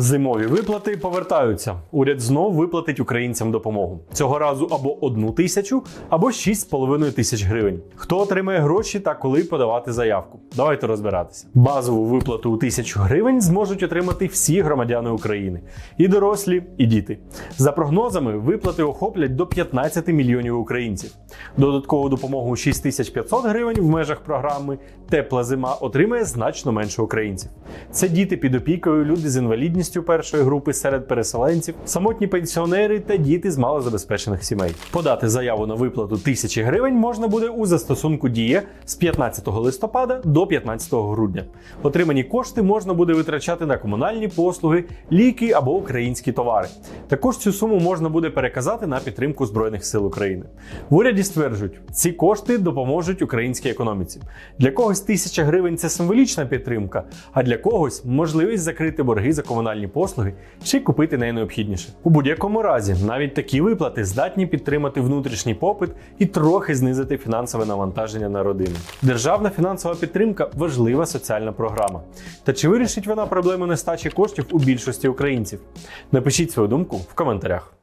Зимові виплати повертаються. Уряд знов виплатить українцям допомогу. Цього разу або одну тисячу, або 6,5 тисяч гривень. Хто отримає гроші та коли подавати заявку? Давайте розбиратися. Базову виплату у тисячу гривень зможуть отримати всі громадяни України, і дорослі, і діти. За прогнозами, виплати охоплять до 15 мільйонів українців. Додаткову допомогу у 6500 гривень в межах програми Тепла зима отримає значно менше українців. Це діти під опікою, люди з інвалідністю першої групи серед переселенців, самотні пенсіонери та діти з малозабезпечених сімей. Подати заяву на виплату тисячі гривень можна буде у застосунку Дія з 15 листопада до 15 грудня. Отримані кошти можна буде витрачати на комунальні послуги, ліки або українські товари. Також цю суму можна буде переказати на підтримку Збройних сил України. В уряді стверджують, ці кошти допоможуть українській економіці. Для когось тисяча гривень це символічна підтримка, а для когось можливість закрити борги за комунальні послуги чи купити найнеобхідніше. У будь-якому разі, навіть такі виплати здатні підтримати внутрішній попит і трохи знизити фінансове навантаження на родину. Державна фінансова підтримка важлива соціальна програма. Та чи вирішить вона проблему нестачі коштів у більшості українців? Напишіть свою думку в коментарях.